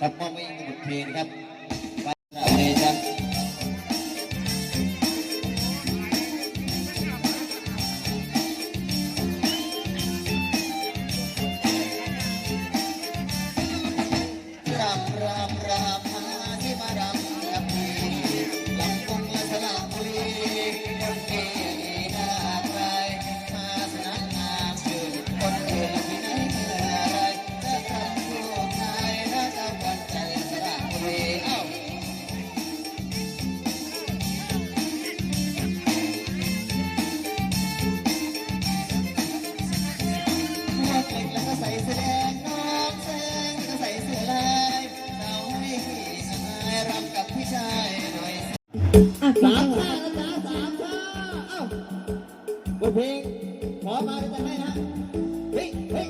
กับมอมอิงบุตรเพละครับ สามชานะจ๊ะสามชาเอ้าบทเพลงขอมาจะให้ฮะเฮ้ยเฮ้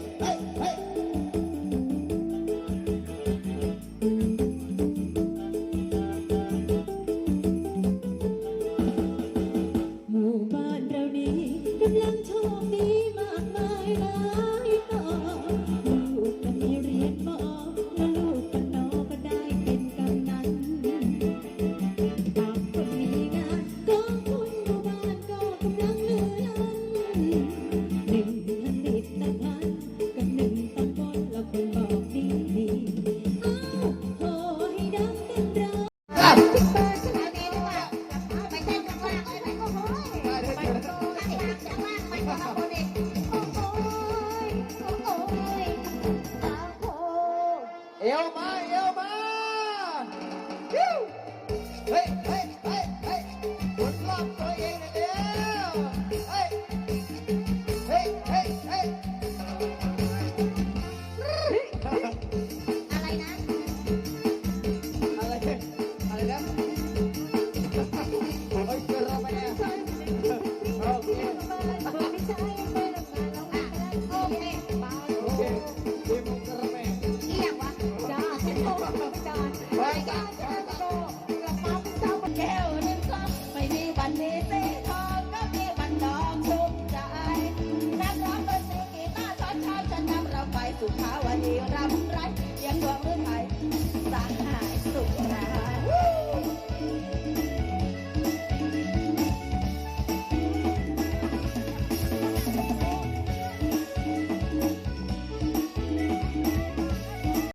เอวมา เอวมาเฮ้ยเฮ้ย